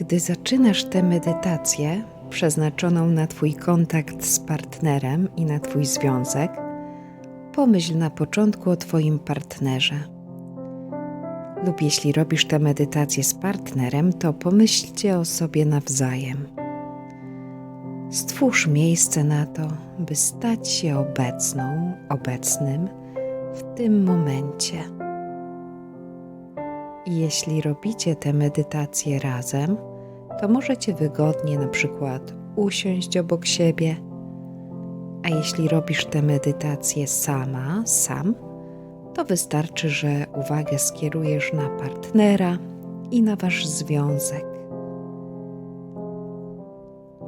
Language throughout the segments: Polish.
Gdy zaczynasz tę medytację przeznaczoną na Twój kontakt z partnerem i na Twój związek, pomyśl na początku o Twoim partnerze. Lub jeśli robisz tę medytację z partnerem, to pomyślcie o sobie nawzajem. Stwórz miejsce na to, by stać się obecną, obecnym w tym momencie. Jeśli robicie tę medytację razem, to możecie wygodnie na przykład usiąść obok siebie. A jeśli robisz tę medytację sama, sam, to wystarczy, że uwagę skierujesz na partnera i na wasz związek.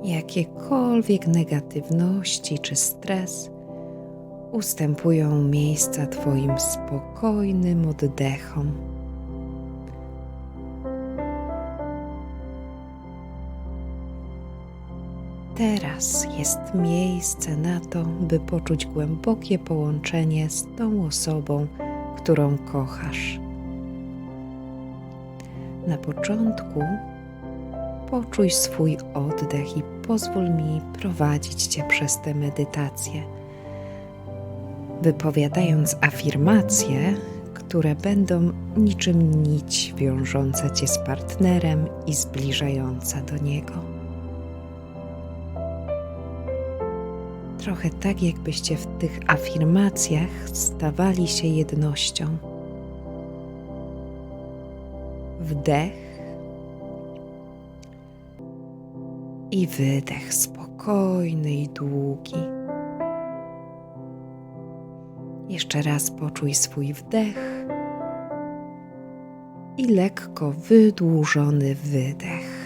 Jakiekolwiek negatywności czy stres ustępują miejsca Twoim spokojnym oddechom. Teraz jest miejsce na to, by poczuć głębokie połączenie z tą osobą, którą kochasz. Na początku poczuj swój oddech i pozwól mi prowadzić Cię przez tę medytację, wypowiadając afirmacje, które będą niczym nić wiążąca Cię z partnerem i zbliżająca do niego. Trochę tak, jakbyście w tych afirmacjach stawali się jednością. Wdech i wydech spokojny i długi. Jeszcze raz poczuj swój wdech i lekko wydłużony wydech.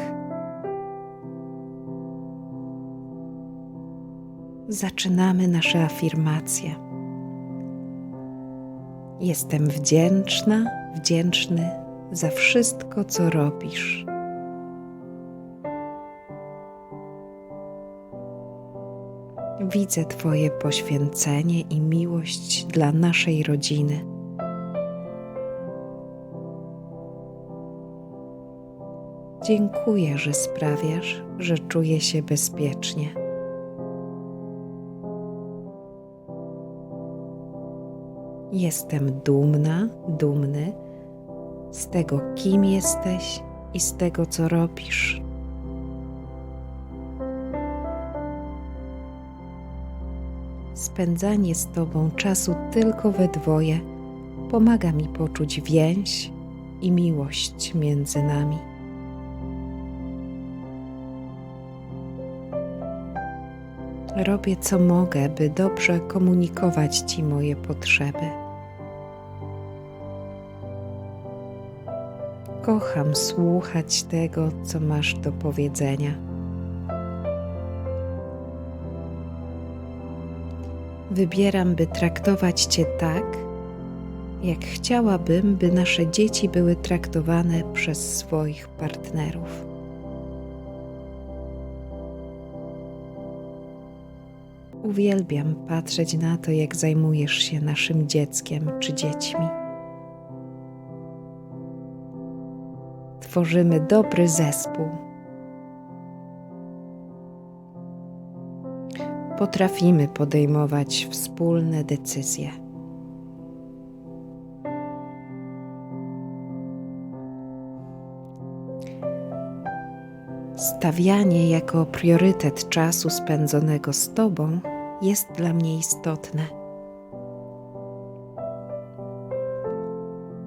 Zaczynamy nasze afirmacje. Jestem wdzięczna, wdzięczny za wszystko, co robisz. Widzę Twoje poświęcenie i miłość dla naszej rodziny. Dziękuję, że sprawiasz, że czuję się bezpiecznie. Jestem dumna, dumny z tego, kim jesteś i z tego, co robisz. Spędzanie z Tobą czasu tylko we dwoje pomaga mi poczuć więź i miłość między nami. Robię co mogę, by dobrze komunikować Ci moje potrzeby. Kocham słuchać tego, co masz do powiedzenia. Wybieram, by traktować Cię tak, jak chciałabym, by nasze dzieci były traktowane przez swoich partnerów. Uwielbiam patrzeć na to, jak zajmujesz się naszym dzieckiem czy dziećmi. tworzymy dobry zespół. Potrafimy podejmować wspólne decyzje. Stawianie jako priorytet czasu spędzonego z Tobą jest dla mnie istotne.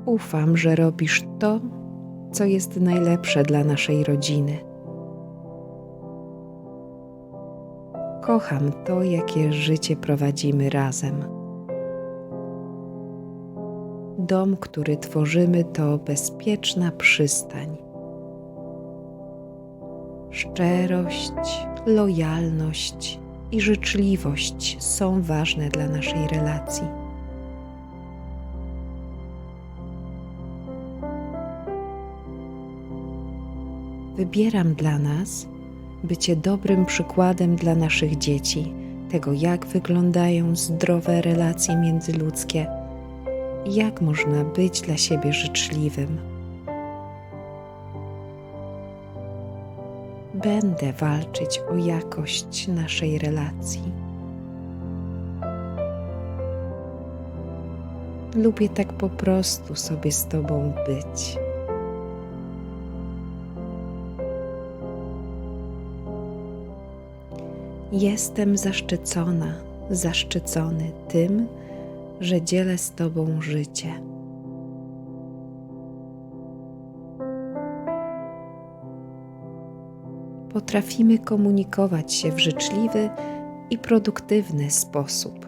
Ufam, że robisz to, co jest najlepsze dla naszej rodziny. Kocham to, jakie życie prowadzimy razem. Dom, który tworzymy, to bezpieczna przystań. Szczerość, lojalność i życzliwość są ważne dla naszej relacji. wybieram dla nas bycie dobrym przykładem dla naszych dzieci, tego jak wyglądają zdrowe relacje międzyludzkie, jak można być dla siebie życzliwym. Będę walczyć o jakość naszej relacji. Lubię tak po prostu sobie z Tobą być. Jestem zaszczycona, zaszczycony tym, że dzielę z Tobą życie. Potrafimy komunikować się w życzliwy i produktywny sposób.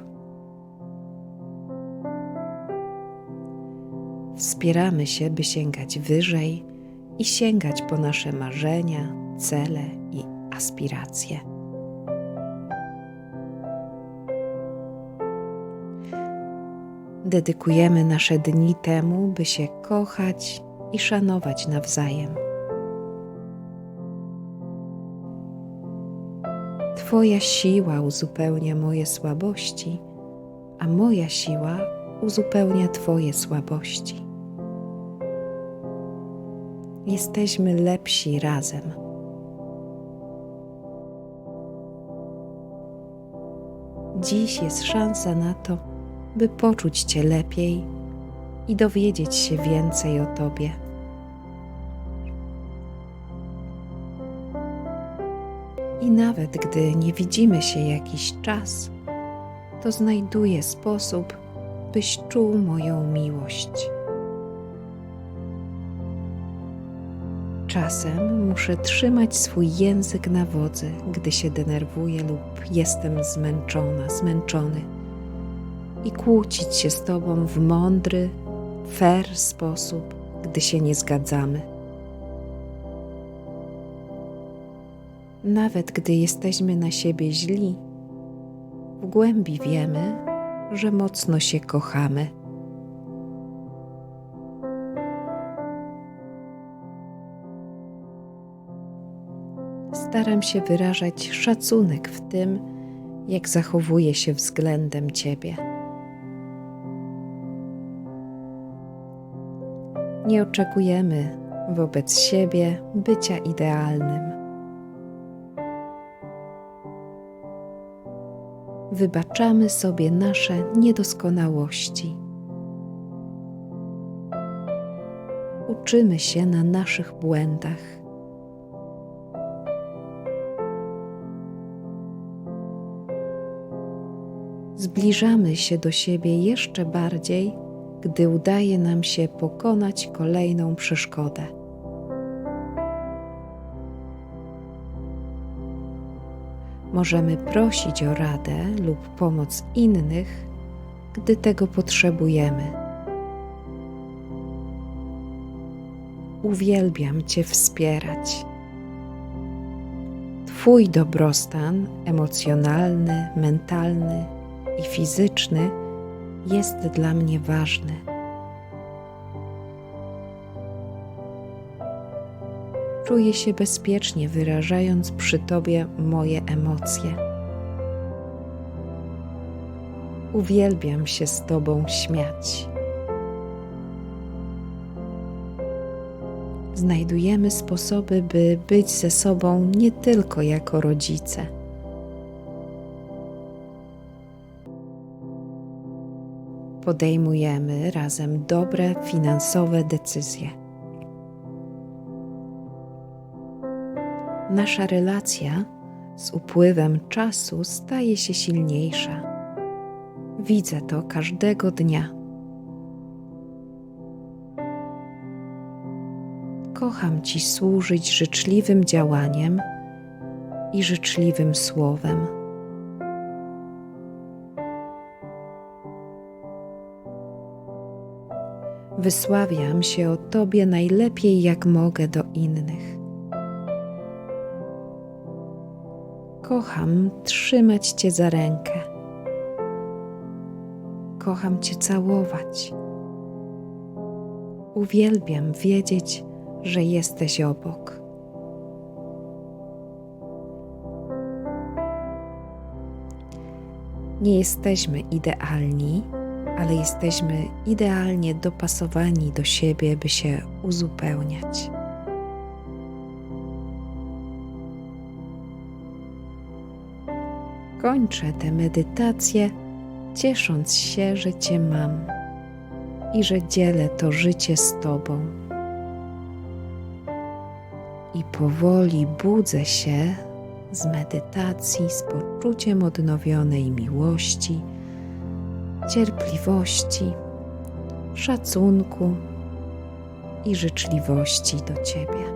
Wspieramy się, by sięgać wyżej i sięgać po nasze marzenia, cele i aspiracje. Dedykujemy nasze dni temu, by się kochać i szanować nawzajem. Twoja siła uzupełnia moje słabości, a moja siła uzupełnia Twoje słabości. Jesteśmy lepsi razem. Dziś jest szansa na to, by poczuć Cię lepiej i dowiedzieć się więcej o Tobie. I nawet gdy nie widzimy się jakiś czas, to znajduję sposób, byś czuł moją miłość. Czasem muszę trzymać swój język na wodzy, gdy się denerwuję lub jestem zmęczona, zmęczony, i kłócić się z Tobą w mądry, fair sposób, gdy się nie zgadzamy. Nawet gdy jesteśmy na siebie źli, w głębi wiemy, że mocno się kochamy. Staram się wyrażać szacunek w tym, jak zachowuję się względem Ciebie. Nie oczekujemy wobec siebie bycia idealnym. Wybaczamy sobie nasze niedoskonałości. Uczymy się na naszych błędach. Zbliżamy się do siebie jeszcze bardziej, gdy udaje nam się pokonać kolejną przeszkodę. Możemy prosić o radę lub pomoc innych, gdy tego potrzebujemy. Uwielbiam Cię wspierać. Twój dobrostan emocjonalny, mentalny i fizyczny jest dla mnie ważny. Czuję się bezpiecznie, wyrażając przy Tobie moje emocje. Uwielbiam się z Tobą śmiać. Znajdujemy sposoby, by być ze sobą nie tylko jako rodzice. Podejmujemy razem dobre finansowe decyzje. Nasza relacja z upływem czasu staje się silniejsza. Widzę to każdego dnia. Kocham Ci służyć życzliwym działaniem i życzliwym słowem. Wysławiam się o Tobie najlepiej jak mogę do innych. Kocham trzymać Cię za rękę. Kocham Cię całować. Uwielbiam wiedzieć, że jesteś obok. Nie jesteśmy idealni, ale jesteśmy idealnie dopasowani do siebie, by się uzupełniać. Kończę tę medytację, ciesząc się, że Cię mam i że dzielę to życie z Tobą. I powoli budzę się z medytacji z poczuciem odnowionej miłości, cierpliwości, szacunku i życzliwości do Ciebie.